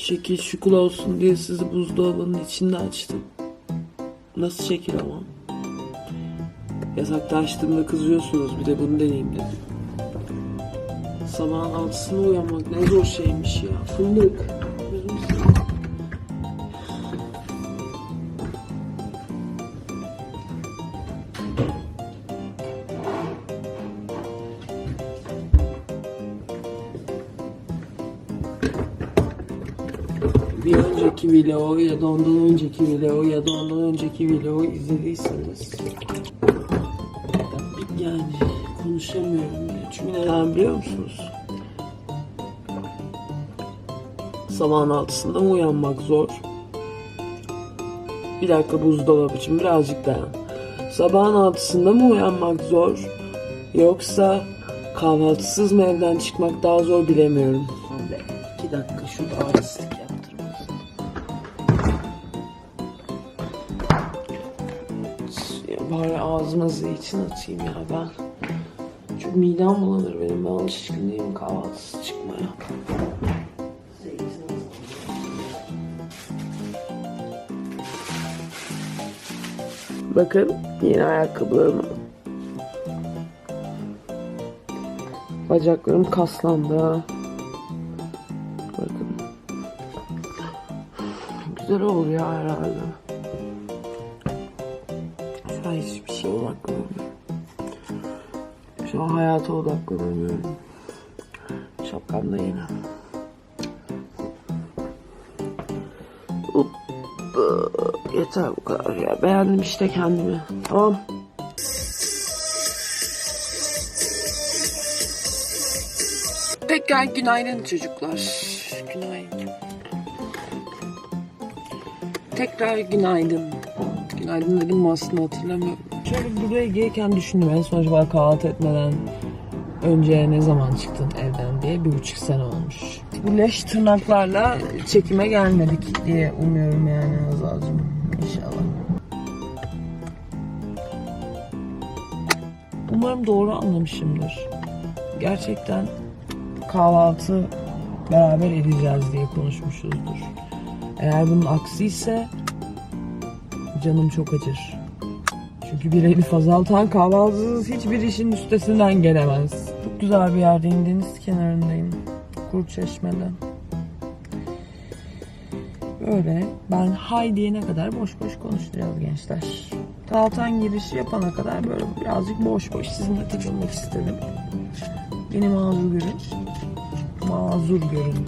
Şekil şukul olsun diye sizi buzdolabının içinde açtım. Nasıl şekil ama? Yatakta açtığımda kızıyorsunuz bir de bunu deneyeyim dedim. Sabahın altısında uyanmak ne zor şeymiş ya. Fındık. Video ya da ondan önceki video ya da ondan önceki video izlediyseniz yani konuşamıyorum bile. Çünkü neden biliyor musunuz? Sabahın altısında mı uyanmak zor? Bir dakika buzdolabıcım birazcık dayan. Sabahın altısında mı uyanmak zor? Yoksa kahvaltısız mı evden çıkmak daha zor bilemiyorum. Abi dakika şurada artistlik ağzıma için atayım ya ben. Çok midem bulanır benim. Ben alışkın değilim kahvaltısız çıkmaya. Bakın yeni ayakkabılarım. Bacaklarım kaslandı. Bakın. Güzel oluyor herhalde. An hiçbir şeye odaklanamıyorum. Şu an hayata odaklanamıyorum. Şapkam da. Yeter bu kadar ya. Beğendim işte kendimi. Tamam. Tekrar günaydın çocuklar. Günaydın. Tekrar günaydın. Günaydın dedim mi aslında hatırlamıyorum. Şöyle buraya gelirken düşündüm en son acaba kahvaltı etmeden önce ne zaman çıktın evden diye bir buçuk sene olmuş. Bu leş tırnaklarla çekime gelmedik diye umuyorum yani Azal'cığım inşallah. Umarım doğru anlamışımdır. Gerçekten kahvaltı beraber edeceğiz diye konuşmuşuzdur. Eğer bunun aksi ise canım çok acır. Çünkü bir Elif Azaltan kahvaltısız hiçbir işin üstesinden gelemez. Çok güzel bir yerdeyim. Deniz kenarındayım. Kuru çeşmede. Böyle ben hay diyene kadar boş boş konuşacağız gençler. Kaltan girişi yapana kadar böyle birazcık boş boş sizinle takılmak istedim. Beni mazur görün. Mazur görün.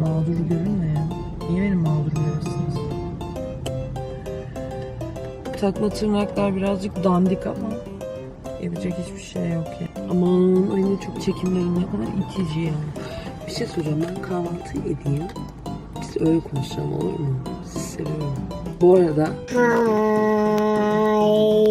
Mağdur görün ne ya? Niye beni mağdur görüyorsunuz? Takma tırnaklar birazcık dandik ama yapacak hiçbir şey yok ya. Aman ay ne çok çekimlerim ne kadar itici ya. Bir şey soracağım ben kahvaltı edeyim. Biz öyle konuşalım olur mu? Sizi seviyorum. Bu arada Oh,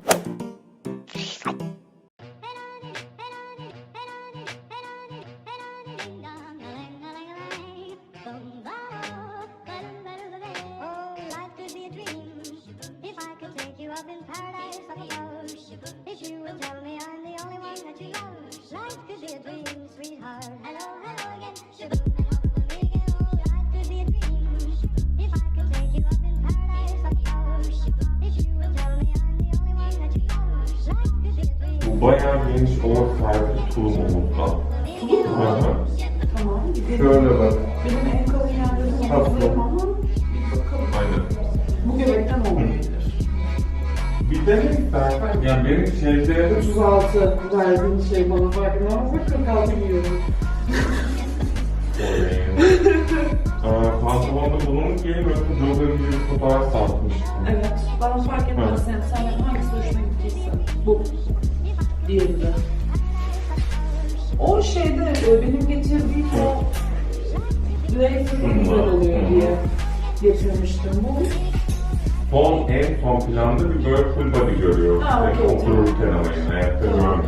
bana farkında ama 46 giyiyorum. Ee, pantolonda bunun yeni böyle jogger gibi bir fotoğraf satmıştım. Evet. Bana fark etmez yani sen hangisi hoşuna gittiyse. Bu. Diğeri de. O şeyde e, benim getirdiğim o blazer güzel oluyor diye getirmiştim. Bu Son en son planda bir böyle full body görüyorum. Ha, Yani okey, otururken ama yani ayakta Tamam.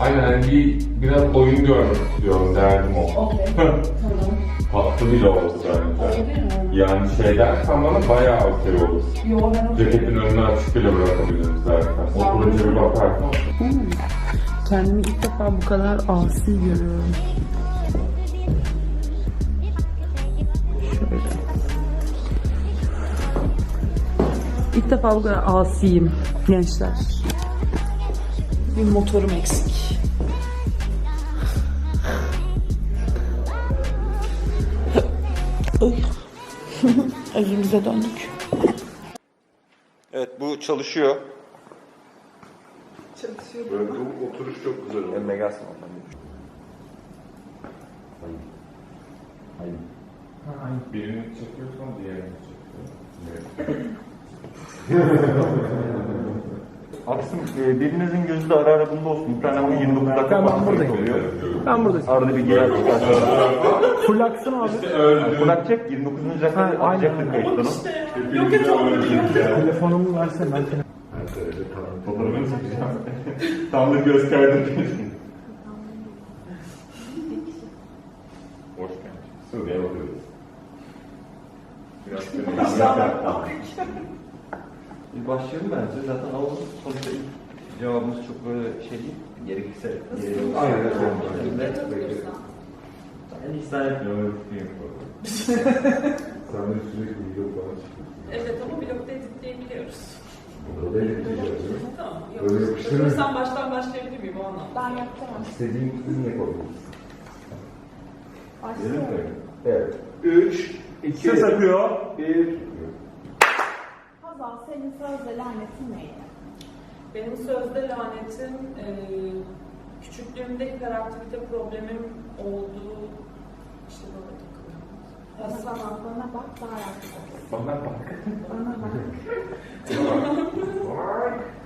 Aynen hani bir biraz oyun görmek istiyorum derdim o. okey. tamam. Tatlı bile oldu bence. Yani şey dersen bana bayağı okey olur. Yo ben o Ceketin önüne açık bile bırakabiliriz zaten. Oturunca bir bakarsın. Kendimi ilk defa bu kadar asi görüyorum. Şöyle. İlk defa bu kadar asiyim gençler. Bir motorum eksik. Evimize döndük. Evet bu çalışıyor. Böyle bu oturuş çok güzel oldu. Elime gelsin ondan. Birini çekiyorsan diğerini çekiyor. Aksın e, birinizin gözü de ara ara bunda olsun. Bir tane ama 29 dakika Tamam, buradayım. oluyor. Ben buradayım. Arada bir girer çıkar. Full aksın abi. Bırakacak 29. Ha, dakika aynen. atacaktır kayıtları. Telefonumu versen ben telefon. Fotoğrafını çekeceğim. Tam da gösterdim. Hoş geldin. Suriye oluyoruz. Biraz Bir başlayalım bence. Zaten alalım. Sonuçta ilk cevabımız çok böyle şey değil. Gerekirse geri Aynen, öyle. evet. Yani ihsan etmiyorum. öyle bir şey yok. Sen de sürekli video falan çıkıyorsun. Evet ama blokta editleyebiliyoruz. Burada da editleyeceğiz? Tamam. Öyle Yok. yapıştırır mı? Sen baştan başlayabilir miyim o anlamda? İstediğin gibi yapabilirsin. Değil mi? Evet. 3, 2, Ses akıyor. 1. Hazal senin sözde lanetin neydi? Benim sözde lanetim e, küçüklüğümde hiperaktivite problemim olduğu işte böyle takılıyorum. Bana bak, bana bak, daha rahat. Bana bak. Bana bak.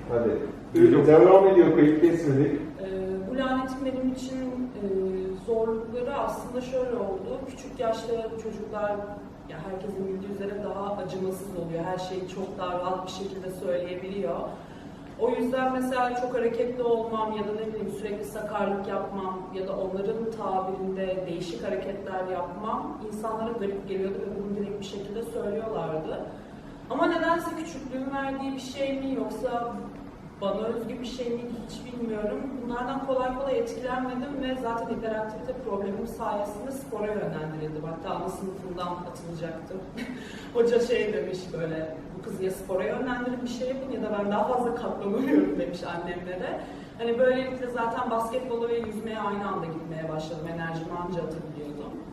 Hadi. Devam ediyor kayıt kesmedik. E, bu lanetin benim için e, zorlukları aslında şöyle oldu. Küçük yaşta çocuklar ya herkesin bildiği üzere daha acımasız oluyor. Her şeyi çok daha rahat bir şekilde söyleyebiliyor. O yüzden mesela çok hareketli olmam ya da ne bileyim sürekli sakarlık yapmam ya da onların tabirinde değişik hareketler yapmam insanlara garip geliyordu ve bunu direkt bir şekilde söylüyorlardı. Ama nedense küçüklüğün verdiği bir şey mi yoksa bana özgü bir şey miydi hiç bilmiyorum. Bunlardan kolay kolay etkilenmedim ve zaten hiperaktivite problemim sayesinde spora yönlendirildim. Hatta ana sınıfından atılacaktım. Hoca şey demiş böyle, bu kızı ya spora yönlendirin bir şey yapın ya da ben daha fazla katlanamıyorum demiş annemlere. Hani böylelikle zaten basketbola ve yüzmeye aynı anda gitmeye başladım. Enerjimi anca atabiliyordum.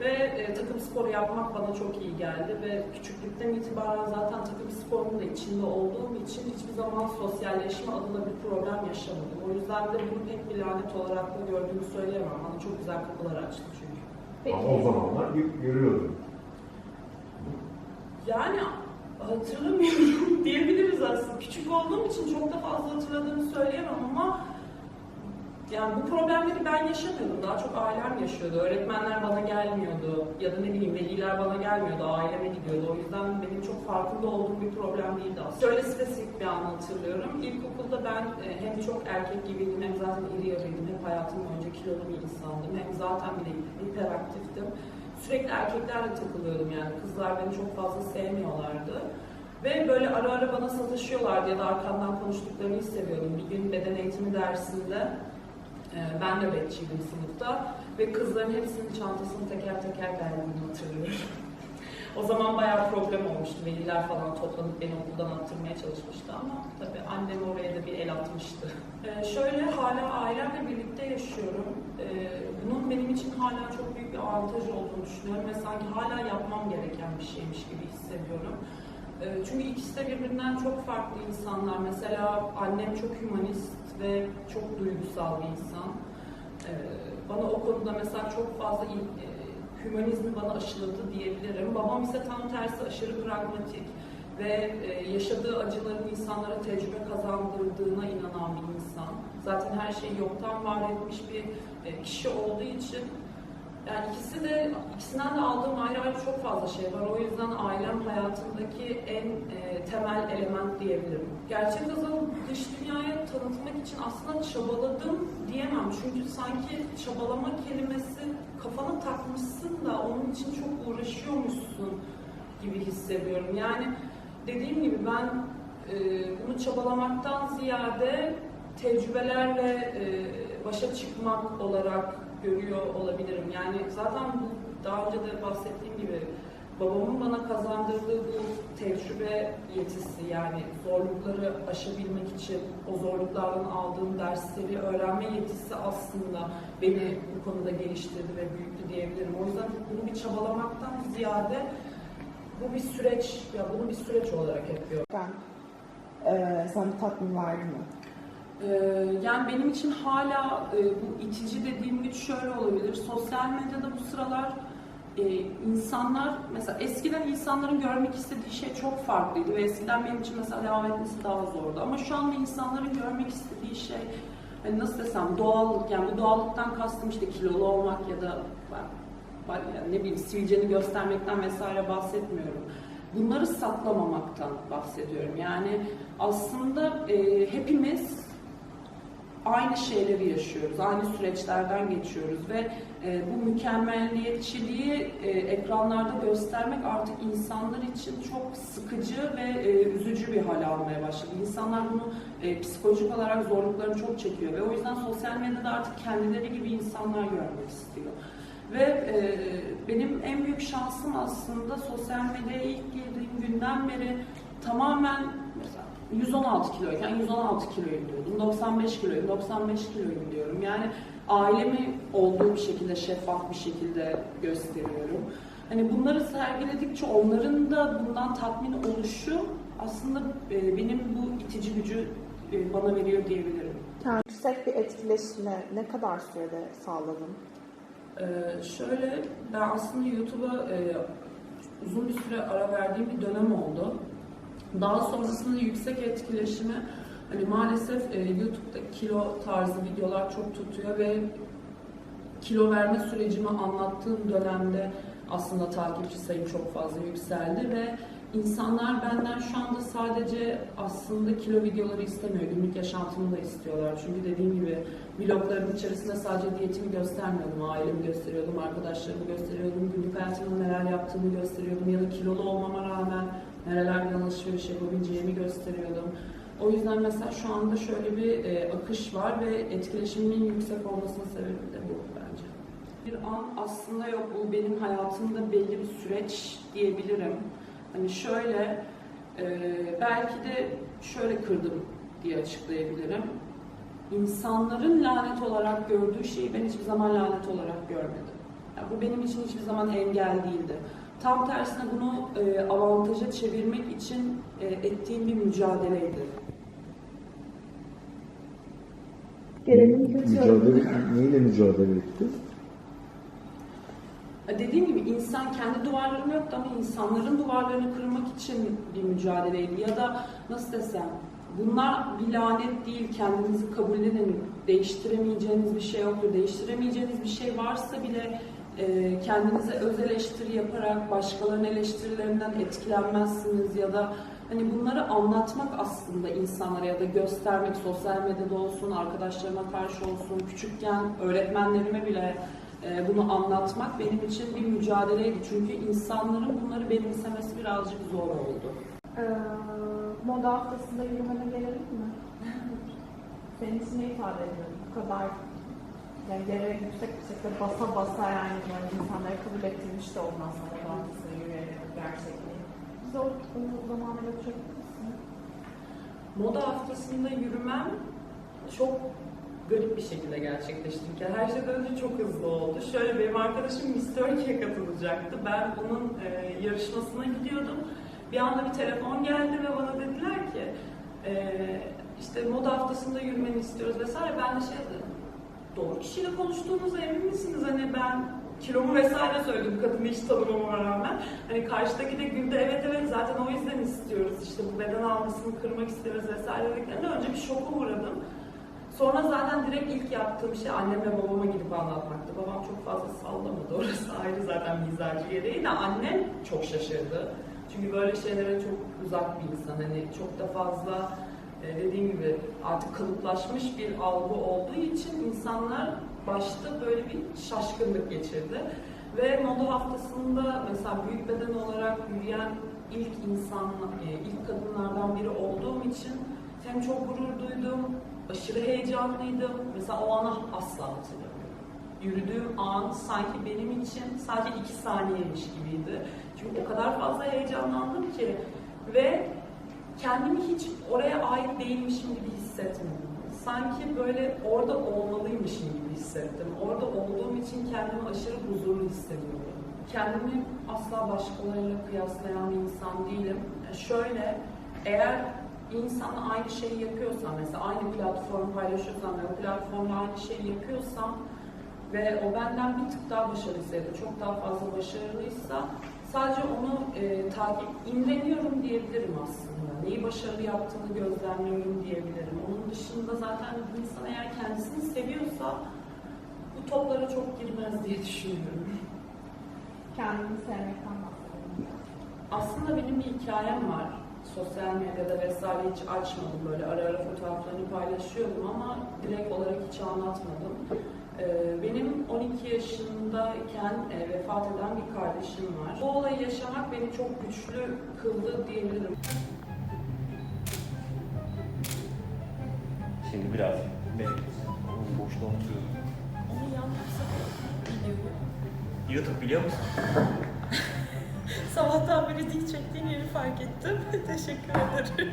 Ve e, takım sporu yapmak bana çok iyi geldi ve küçüklükten itibaren zaten takım sporunun da içinde olduğum için hiçbir zaman sosyalleşme adına bir problem yaşamadım. O yüzden de bunu pek bir lanet olarak da gördüğümü söyleyemem. Bana çok güzel kapılar açtı çünkü. Peki, Ama o zamanlar gö- görüyordum. Yani hatırlamıyorum diyebiliriz aslında. Küçük olduğum için çok da fazla hatırladığımı söyleyemem ama yani bu problemleri ben yaşamıyordum. Daha çok ailem yaşıyordu. Öğretmenler bana gelmiyordu. Ya da ne bileyim veliler bana gelmiyordu. Aileme gidiyordu. O yüzden benim çok farkında olduğum bir problem değildi aslında. Şöyle spesifik bir an hatırlıyorum. İlkokulda ben e, hem çok erkek gibiydim hem zaten iri yarıydım. Hep hayatım boyunca kilolu bir insandım. Hem zaten bir de hiperaktiftim. Sürekli erkeklerle takılıyordum yani. Kızlar beni çok fazla sevmiyorlardı. Ve böyle ara ara bana sataşıyorlardı ya da arkamdan konuştuklarını hissediyordum. Bir gün beden eğitimi dersinde e, ben nöbetçiydim sınıfta ve kızların hepsinin çantasını teker teker verdiğimi hatırlıyorum. o zaman bayağı problem olmuştu. Veliler falan toplanıp beni okuldan attırmaya çalışmıştı ama tabii annem oraya da bir el atmıştı. E, şöyle hala ailemle birlikte yaşıyorum. E, bunun benim için hala çok büyük bir avantaj olduğunu düşünüyorum ve sanki hala yapmam gereken bir şeymiş gibi hissediyorum. E, Çünkü ikisi de birbirinden çok farklı insanlar. Mesela annem çok hümanist ve çok duygusal bir insan. E, Bana o konuda mesela çok fazla e, hümanizmi bana aşıladı diyebilirim. Babam ise tam tersi aşırı pragmatik ve e, yaşadığı acıların insanlara tecrübe kazandırdığına inanan bir insan. Zaten her şeyi yoktan var etmiş bir e, kişi olduğu için Yani ikisi de, ikisinden de aldığım ayrı ayrı çok fazla şey var. O yüzden ailem hayatımdaki en e, temel element diyebilirim. Gerçek Hazal'ı dış dünyaya tanıtmak için aslında çabaladım diyemem. Çünkü sanki çabalama kelimesi kafana takmışsın da onun için çok uğraşıyormuşsun gibi hissediyorum. Yani dediğim gibi ben e, bunu çabalamaktan ziyade tecrübelerle e, başa çıkmak olarak görüyor olabilirim. Yani zaten bu daha önce de bahsettiğim gibi babamın bana kazandırdığı bu tecrübe yetisi yani zorlukları aşabilmek için o zorluklardan aldığım dersleri öğrenme yetisi aslında beni bu konuda geliştirdi ve büyüttü diyebilirim. O yüzden bunu bir çabalamaktan ziyade bu bir süreç, ya bunu bir süreç olarak yapıyorum. Ee, sana tatmin verdi mi? Ee, yani benim için hala e, bu itici dediğim güç şöyle olabilir. Sosyal medyada bu sıralar e, insanlar, mesela eskiden insanların görmek istediği şey çok farklıydı ve eskiden benim için mesela devam etmesi daha zordu. Ama şu anda insanların görmek istediği şey, hani nasıl desem doğallık, yani bu doğallıktan kastım işte kilolu olmak ya da yani ne bileyim sivilceni göstermekten vesaire bahsetmiyorum. Bunları saklamamaktan bahsediyorum. Yani aslında e, hepimiz aynı şeyleri yaşıyoruz, aynı süreçlerden geçiyoruz ve e, bu mükemmelliyetçiliği e, ekranlarda göstermek artık insanlar için çok sıkıcı ve e, üzücü bir hal almaya başladı. İnsanlar bunu e, psikolojik olarak zorluklarını çok çekiyor ve o yüzden sosyal medyada artık kendileri gibi insanlar görmek istiyor. Ve e, benim en büyük şansım aslında sosyal medyaya ilk girdiğim günden beri tamamen 116 kiloyken 116 kiloyum diyordum. 95 kiloyum, 95 kiloyum diyorum. Yani ailemi olduğu bir şekilde, şeffaf bir şekilde gösteriyorum. Hani bunları sergiledikçe onların da bundan tatmin oluşu aslında e, benim bu itici gücü e, bana veriyor diyebilirim. Yani yüksek bir etkileşime ne kadar sürede sağladın? Ee, şöyle, ben aslında YouTube'a e, uzun bir süre ara verdiğim bir dönem oldu. Daha sonrasında yüksek etkileşimi, hani maalesef e, YouTube'da kilo tarzı videolar çok tutuyor ve kilo verme sürecimi anlattığım dönemde aslında takipçi sayım çok fazla yükseldi ve insanlar benden şu anda sadece aslında kilo videoları istemiyor, günlük yaşantımı da istiyorlar. Çünkü dediğim gibi vlogların içerisinde sadece diyetimi göstermiyordum, ailemi gösteriyordum, arkadaşlarımı gösteriyordum, günlük hayatımda neler yaptığımı gösteriyordum ya da kilolu olmama rağmen nerelerden alışveriş yapabileceğimi gösteriyordum. O yüzden mesela şu anda şöyle bir e, akış var ve etkileşimin yüksek olmasının sebebi de bu bence. Bir an aslında yok, bu benim hayatımda belli bir süreç diyebilirim. Hani şöyle, e, belki de şöyle kırdım diye açıklayabilirim. İnsanların lanet olarak gördüğü şeyi ben hiçbir zaman lanet olarak görmedim. Yani bu benim için hiçbir zaman engel değildi. Tam tersine bunu e, avantaja çevirmek için e, ettiğim bir mücadeleydi. Gelelim kötü Mücadele, neyle mücadele etti? Ya Dediğim gibi insan kendi duvarlarım yoktu ama insanların duvarlarını kırmak için bir mücadeleydi. Ya da nasıl desem, bunlar bir lanet değil, kendinizi kabullenin, değiştiremeyeceğiniz bir şey yoktur. Değiştiremeyeceğiniz bir şey varsa bile e, kendinize öz eleştiri yaparak başkalarının eleştirilerinden etkilenmezsiniz ya da hani bunları anlatmak aslında insanlara ya da göstermek sosyal medyada olsun, arkadaşlarıma karşı olsun, küçükken öğretmenlerime bile e, bunu anlatmak benim için bir mücadeleydi. Çünkü insanların bunları benimsemesi birazcık zor oldu. Ee, moda haftasında yürümene gelelim mi? Senin için ne ifade ediyor? Bu kadar yani yere yüksek bir şekilde basa basa yani böyle insanları kabul ettirmiş de olmaz moda haftasında yürüyerek gerçekliği. Bize o, o zamanı misin? Moda haftasında yürümem çok garip bir şekilde gerçekleşti. Kere Her şeyden önce çok hızlı oldu. Şöyle benim arkadaşım Miss Turkey'e katılacaktı. Ben onun e, yarışmasına gidiyordum. Bir anda bir telefon geldi ve bana dediler ki e, işte moda haftasında yürümeni istiyoruz vesaire. Ben de şey dedim, doğru kişiyle konuştuğunuza emin misiniz? Hani ben kilomu vesaire söyledim kadını hiç tanımama rağmen. Hani karşıdaki de güldü evet evet zaten o yüzden istiyoruz. İşte bu beden algısını kırmak istiyoruz vesaire dediklerinde önce bir şoka uğradım. Sonra zaten direkt ilk yaptığım şey annemle babama gidip anlatmaktı. Babam çok fazla sallamadı. Orası ayrı zaten mizacı gereği de annem çok şaşırdı. Çünkü böyle şeylere çok uzak bir insan. Hani çok da fazla dediğim gibi artık kalıplaşmış bir algı olduğu için insanlar başta böyle bir şaşkınlık geçirdi. Ve moda haftasında mesela büyük beden olarak yürüyen ilk insan, e, ilk kadınlardan biri olduğum için hem çok gurur duydum, aşırı heyecanlıydım. Mesela o anı asla hatırlamıyorum. Yürüdüğüm an sanki benim için sadece iki saniyeymiş gibiydi. Çünkü o kadar fazla heyecanlandım ki ve kendimi hiç oraya ait değilmişim gibi hissetmedim. Sanki böyle orada olmalıymışım gibi hissettim. Orada olduğum için kendimi aşırı huzurlu hissediyorum. Kendimi asla başkalarıyla kıyaslayan bir insan değilim. Şöyle, eğer insanla aynı şeyi yapıyorsam, mesela aynı platformu paylaşıyorsam ve o platformda aynı şeyi yapıyorsam ve o benden bir tık daha başarılıysa ya da çok daha fazla başarılıysa sadece onu e, takip, imreniyorum diyebilirim aslında. Neyi başarılı yaptığını gözlemliyorum diyebilirim. Onun dışında zaten bir insan eğer kendisini seviyorsa bu toplara çok girmez diye düşünüyorum. Kendini sevmekten bahsedelim. Aslında benim bir hikayem var. Sosyal medyada vesaire hiç açmadım böyle ara ara fotoğraflarını paylaşıyordum ama direkt olarak hiç anlatmadım. Ee, Benim 12 yaşındayken e, vefat eden bir kardeşim var. Bu olayı yaşamak beni çok güçlü kıldı diyebilirim. Şimdi biraz beklesin. Boşta unutuyorum. Onu yapmasak YouTube biliyor musun? Sabahtan beri dik çektiğin yeri fark ettim. Teşekkür ederim.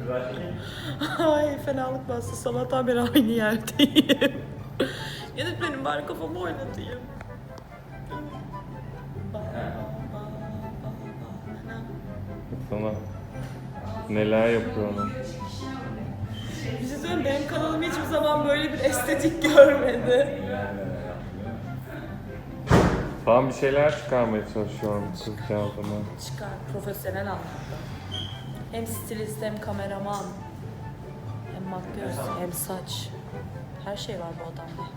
Güzel şey. Ay fenalık bastı. Sabahtan beri aynı yerdeyim. Yönetmenim bari kafamı oynatayım. Sana neler yapıyor onu? Bir şey söyleyeyim, benim kanalım hiçbir zaman böyle bir estetik görmedi. Tam bir şeyler çıkarmaya çalışıyorum kızcağızıma. Çıkar profesyonel anlamda. Hem stilist hem kameraman. Hem makyöz hem saç. Her şey var bu adamda.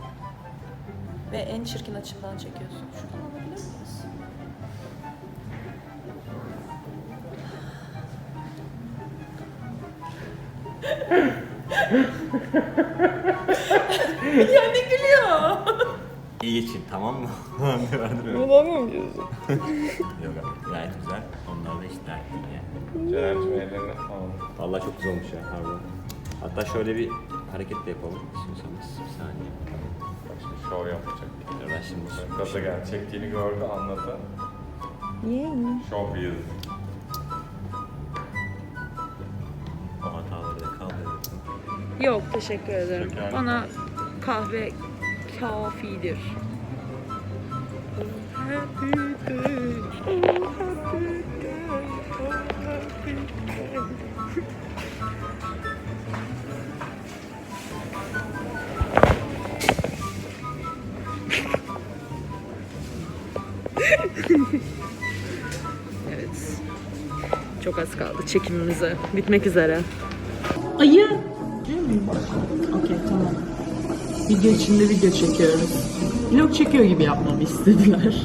Ve en çirkin açımdan çekiyorsun. Şuradan alabilir miyiz? ya ne gülüyor? İyi geçin tamam mı? Mi gülüyorsun? Yok abi gayet güzel. Onlar da işte yani. Ceren'cim ellerine sağlık. Vallahi çok güzel olmuş ya harbiden. Hatta şöyle bir hareket de yapalım istiyorsanız. Bir saniye. Bak şimdi şov yapacak. Ben şimdi Gaza gel. Çektiğini gördü anladı. Şov bir Yok teşekkür ederim. Şeker. Bana kahve kafidir. evet. Çok az kaldı çekimimize. Bitmek üzere. Ayı. Okey tamam. Video içinde video çekiyoruz. Vlog çekiyor gibi yapmamı istediler.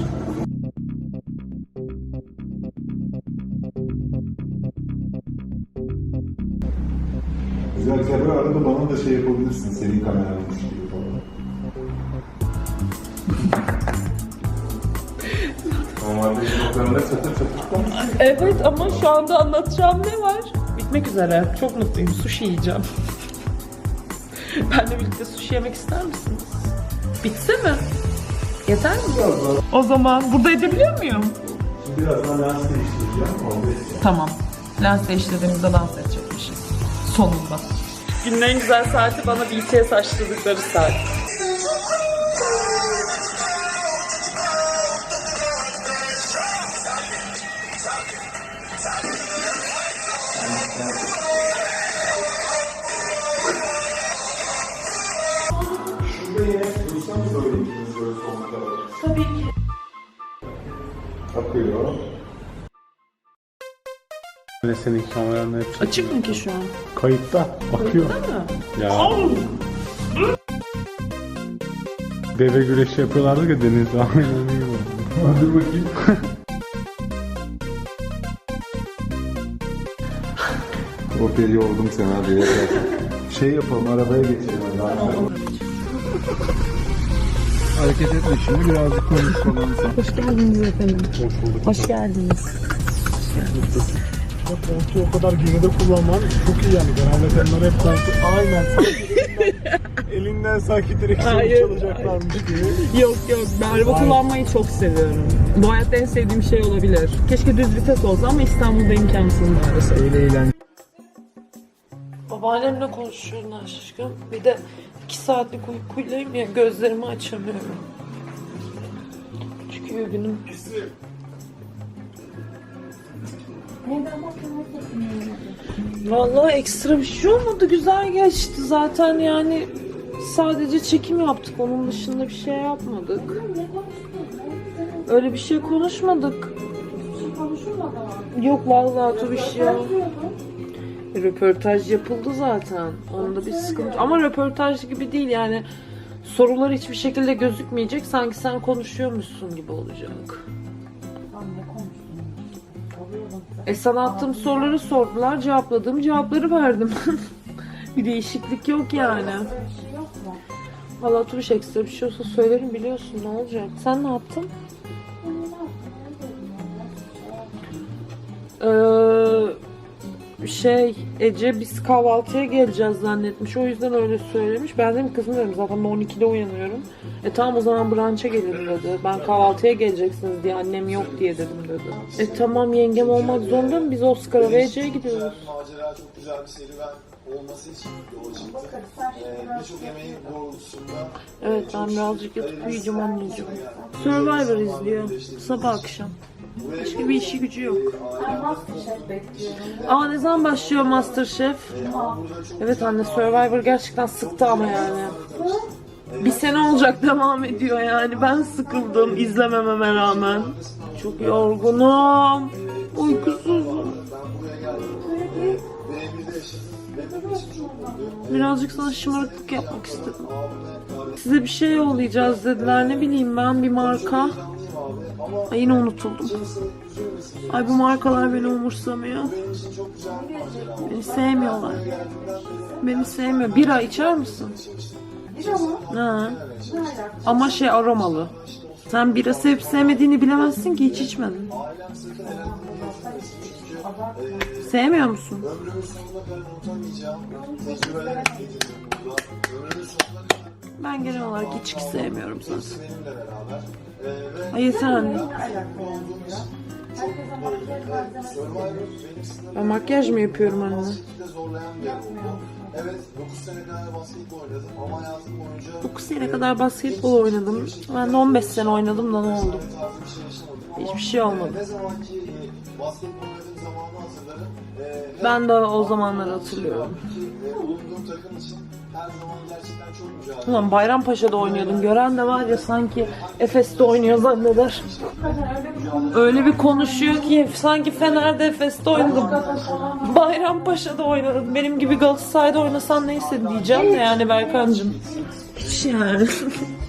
Güzel güzel böyle arada bana da şey yapabilirsin. Senin kameranmış gibi falan. Normalde yumruklarında çatır çatır konuş. Evet ama şu anda anlatacağım ne var? Bitmek üzere. Çok mutluyum. Sushi yiyeceğim. Benle birlikte sushi yemek ister misiniz? Bitse mi? Yeter mi? O zaman burada edebiliyor muyum? Şimdi birazdan lens değiştireceğim. Tamam. Lens değiştirdiğimizde dans edecekmişiz. Sonunda. Günün en güzel saati bana BTS açtırdıkları saat. Ve senin kameranın hepsi Açık mı ki şu an? kayıtta. Bakıyor. Değil mi? Ya. deve güreşi yapıyorlardı ya denizde. Aynen iyi oldu. Hadi bakayım. Ortaya yordum hadi yeter. Şey yapalım arabaya geçelim. hadi. Hareket etme şimdi birazcık konuş falan sen. Hoş geldiniz efendim. Hoş bulduk. Hoş geldiniz. Ortayı o kadar gemide kullanman çok iyi yani. Genelde onlar hep sanki aynen elinden, elinden sanki direksiyon Hayır, çalacaklarmış gibi. Yok yok ben araba kullanmayı çok seviyorum. Bu hayatta en sevdiğim şey olabilir. Keşke düz vites olsa ama İstanbul'da imkansız maalesef. Öyle eğlenceli. Babaannemle konuşuyorum aşkım. Bir de iki saatlik uykuylayım ya gözlerimi açamıyorum. Çünkü günüm... Vallahi ekstra bir şey olmadı. Güzel geçti. Zaten yani sadece çekim yaptık. Onun dışında bir şey yapmadık. Öyle bir şey konuşmadık. Yok vallahi bir şey. Röportaj yapıldı zaten. Onda bir sıkıntı. Ama röportaj gibi değil yani. Sorular hiçbir şekilde gözükmeyecek. Sanki sen konuşuyormuşsun gibi olacak. E sana attığım soruları sordular. Cevapladığım cevapları verdim. bir değişiklik yok yani. Valla Turuş ekstra bir şey olsa söylerim biliyorsun ne olacak. Sen ne yaptın? Ee, şey Ece biz kahvaltıya geleceğiz zannetmiş. O yüzden öyle söylemiş. Ben dedim kızım dedim zaten ben 12'de uyanıyorum. E tamam o zaman brunch'a gelelim dedi. Ben kahvaltıya geleceksiniz diye annem yok diye dedim dedi. E tamam yengem olmak zorunda mı? Biz Oscar'a ve Ece'ye gidiyoruz. macera çok güzel bir serüven olması için yola çıktık. Ee, Birçok emeğin doğrultusunda Evet ben birazcık yatıp uyuyacağım anneciğim. Survivor izliyor. Sabah akşam. Başka bir işi gücü yok. Aa ne zaman başlıyor Masterchef? Evet anne Survivor gerçekten sıktı ama yani. Bir sene olacak devam ediyor yani. Ben sıkıldım izlemememe rağmen. Çok yorgunum. Uykusuzum. Birazcık sana şımarıklık yapmak istedim. Size bir şey yollayacağız dediler. Ne bileyim ben bir marka. Ay yine unutuldum. Ay bu markalar beni umursamıyor. Beni sevmiyorlar. Beni sevmiyor. Bira içer misin? Bira mı? Ha. Ama şey aromalı. Sen bira sevip sevmediğini bilemezsin ki hiç içmedin. Sevmiyor musun? ömrümün sonuna kadar unutamayacağım tecrübeler. Ömrümün sonuna kadar Ben genel olarak içki sevmiyorum. Ee, ve Ay yeter anne. Ben makyaj mı yapıyorum anne? Evet 9 sene kadar basketbol oynadım ama hayatım boyunca 9 sene kadar basketbol oynadım. Ben de 15 sene oynadım da ne oldu? şey. Hiçbir şey olmadı. Ne zamanki e, basketbol Ben de o zamanları hatırlıyorum. Ulan Bayrampaşa'da oynuyordum. Gören de var ya sanki Efes'te oynuyor zanneder. Öyle bir konuşuyor ki sanki Fener'de Efes'te oynadım. Bayrampaşa'da oynadım. Benim gibi Galatasaray'da oynasan neyse diyeceğim de yani Berkancığım. Hiç yani.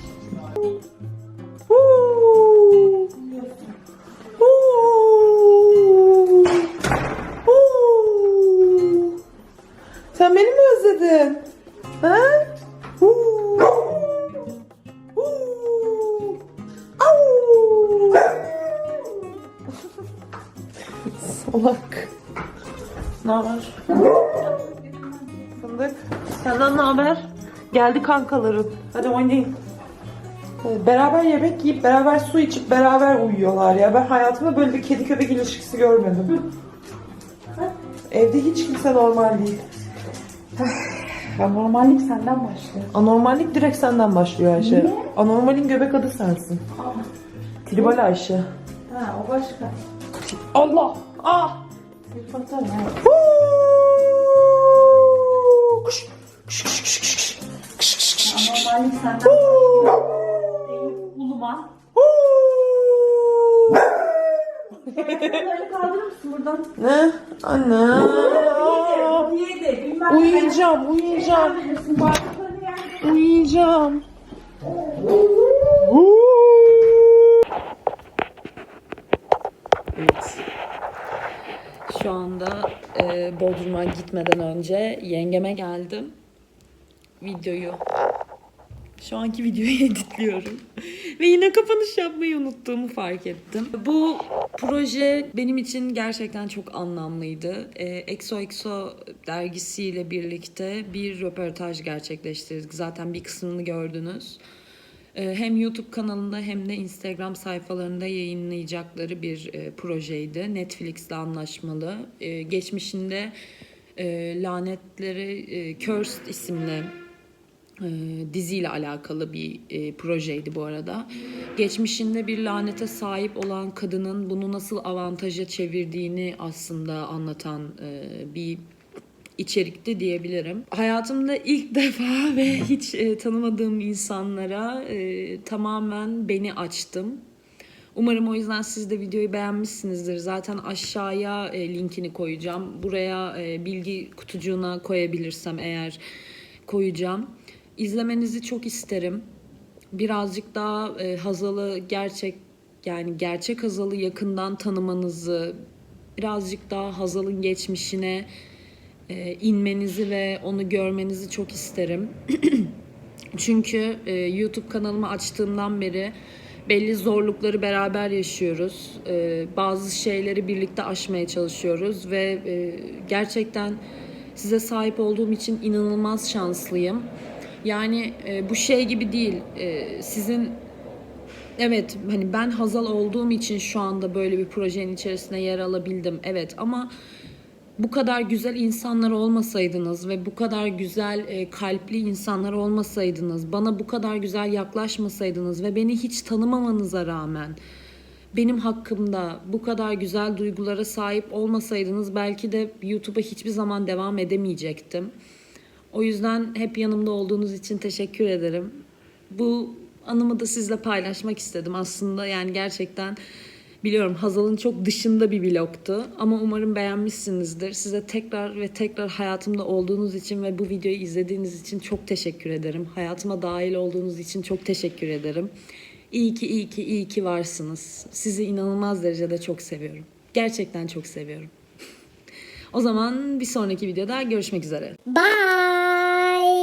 Geldi kankaların. Hadi oynayın. Ee, Beraber yemek yiyip beraber su içip beraber uyuyorlar ya. Ben hayatımda böyle bir kedi köpek ilişkisi görmedim. Evde hiç kimse normal değil. Anormallik senden başlıyor. Anormallik direkt senden başlıyor Ayşe. Anormalin göbek adı sensin. Tribal Ayşe. Ha o başka. Allah! Ah! Bir fotoğraf. Huu! Kuş! Kuş, kuş, kuş, kuş, Halim uluma. Böyle kaldırır buradan? Ne? Anne. Niye de bilmem. Uyuyacağım, uyuyacağım. Uyuyacağım. Şey evet. Şu anda e, Bodrum'a gitmeden önce yengeme geldim. Videoyu şu anki videoyu editliyorum. Ve yine kapanış yapmayı unuttuğumu fark ettim. Bu proje benim için gerçekten çok anlamlıydı. Exo Exo dergisiyle birlikte bir röportaj gerçekleştirdik. Zaten bir kısmını gördünüz. Ee, Hem YouTube kanalında hem de Instagram sayfalarında yayınlayacakları bir e, projeydi. Netflix'le anlaşmalı. Ee, geçmişinde e, Lanetleri e, Cursed isimli e, diziyle alakalı bir e, projeydi bu arada. Geçmişinde bir lanete sahip olan kadının bunu nasıl avantaja çevirdiğini aslında anlatan e, bir içerikti diyebilirim. Hayatımda ilk defa ve hiç e, tanımadığım insanlara e, tamamen beni açtım. Umarım o yüzden siz de videoyu beğenmişsinizdir. Zaten aşağıya e, linkini koyacağım. Buraya e, bilgi kutucuğuna koyabilirsem eğer koyacağım. İzlemenizi çok isterim. Birazcık daha e, Hazal'ı gerçek yani gerçek Hazal'ı yakından tanımanızı, birazcık daha Hazal'ın geçmişine e, inmenizi ve onu görmenizi çok isterim. Çünkü e, YouTube kanalımı açtığımdan beri belli zorlukları beraber yaşıyoruz. E, bazı şeyleri birlikte aşmaya çalışıyoruz ve e, gerçekten size sahip olduğum için inanılmaz şanslıyım. Yani e, bu şey gibi değil. E, sizin Evet hani ben Hazal olduğum için şu anda böyle bir projenin içerisine yer alabildim. Evet ama bu kadar güzel insanlar olmasaydınız ve bu kadar güzel e, kalpli insanlar olmasaydınız, bana bu kadar güzel yaklaşmasaydınız ve beni hiç tanımamanıza rağmen benim hakkımda bu kadar güzel duygulara sahip olmasaydınız belki de YouTube'a hiçbir zaman devam edemeyecektim. O yüzden hep yanımda olduğunuz için teşekkür ederim. Bu anımı da sizle paylaşmak istedim. Aslında yani gerçekten biliyorum Hazal'ın çok dışında bir vlogtu. Ama umarım beğenmişsinizdir. Size tekrar ve tekrar hayatımda olduğunuz için ve bu videoyu izlediğiniz için çok teşekkür ederim. Hayatıma dahil olduğunuz için çok teşekkür ederim. İyi ki iyi ki iyi ki varsınız. Sizi inanılmaz derecede çok seviyorum. Gerçekten çok seviyorum. O zaman bir sonraki videoda görüşmek üzere. Bye.